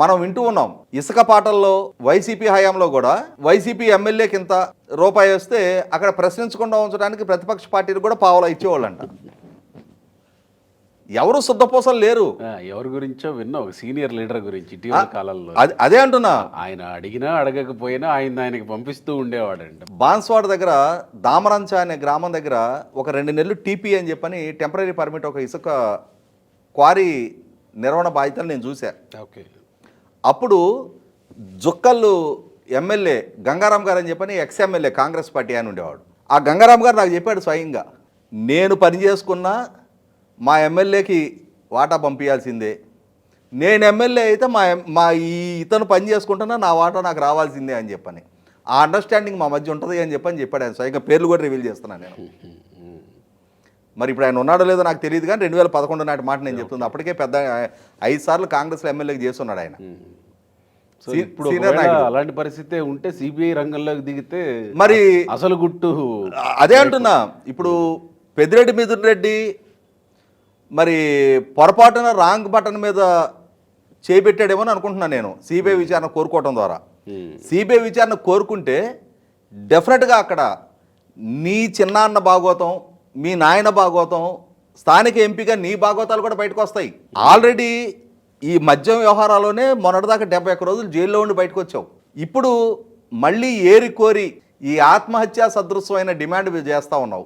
మనం వింటూ ఉన్నాం. ఇసుక పాటల్లో వైసీపీ హయాంలో కూడా వైసీపీ ఎమ్మెల్యేకి ఇంత రూపాయి వస్తే అక్కడ ప్రశ్నించకుండా ఉంచడానికి ప్రతిపక్ష పార్టీలు కూడా పావలా ఇచ్చేవాళ్ళంట. ఎవరు శుద్ధపూసలు లేరు. ఎవరి గురించో విన్నా ఒక సీనియర్ లీడర్ గురించి ఇటీవల కాలంలో. అది అంటున్నా. ఆయన అడిగినా అడగకపోయినా ఆయన ఆయనకి పంపిస్తూ ఉండేవాడంట. బాన్స్వాడ దగ్గర దామరంచ అనే గ్రామం దగ్గర ఒక రెండు నెలలు టీపీ అని చెప్పని టెంపరీ పర్మిట్ ఒక ఇసుక క్వారీ నిర్వహణ బాధ్యతలు నేను చూశా. ఓకే. అప్పుడు జుక్కల్లు ఎమ్మెల్యే గంగారాం గారు అని చెప్పని ఎక్స్ ఎమ్మెల్యే కాంగ్రెస్ పార్టీ అని ఉండేవాడు. ఆ గంగారాం గారు నాకు చెప్పాడు స్వయంగా నేను పని చేసుకున్న మా ఎమ్మెల్యేకి వాటా పంపించాల్సిందే నేను ఎమ్మెల్యే అయితే మా మా ఈ ఇతను పని చేసుకుంటున్నా నా వాటా నాకు రావాల్సిందే అని చెప్పని. ఆ అండర్స్టాండింగ్ మా మధ్య ఉంటుంది అని చెప్పని చెప్పాడు ఆయన. స్వయంగా పేర్లు కూడా రివీల్ చేస్తున్నాను నేను. మరి ఇప్పుడు ఆయన ఉన్నాడో లేదో నాకు తెలియదు కానీ రెండు వేల పదకొండు నాటి మాట నేను చెప్తుంది అప్పటికే పెద్ద ఐదు సార్లు కాంగ్రెస్లో ఎమ్మెల్యేకి చేస్తున్నాడు ఆయన. ఇప్పుడు. అలాంటి పరిస్థితి ఉంటే సిబిఐ రంగంలోకి దిగితే మరి అసలు గుట్టు అదే అంటున్నా. ఇప్పుడు పెద్దిరెడ్డి మిథున్ రెడ్డి మరి పొరపాటున రాంగ్ బటన్ మీద చేపెట్టాడేమో అని అనుకుంటున్నాను నేను సిబిఐ విచారణ కోరుకోవటం ద్వారా. సిబిఐ విచారణ కోరుకుంటే డెఫినెట్గా అక్కడ నీ చిన్నాన్న భాగోతం మీ నాయన భాగవతం స్థానిక ఎంపీగా నీ భాగవతాలు కూడా బయటకు వస్తాయి. ఆల్రెడీ ఈ మద్యం వ్యవహారాల్లోనే మొన్నటిదాకా డెబ్బై ఒక్క రోజులు జైల్లో ఉండి బయటకు వచ్చావు. ఇప్పుడు మళ్ళీ ఏరి కోరి ఈ ఆత్మహత్యా సదృశ్యమైన డిమాండ్ చేస్తా ఉన్నావు.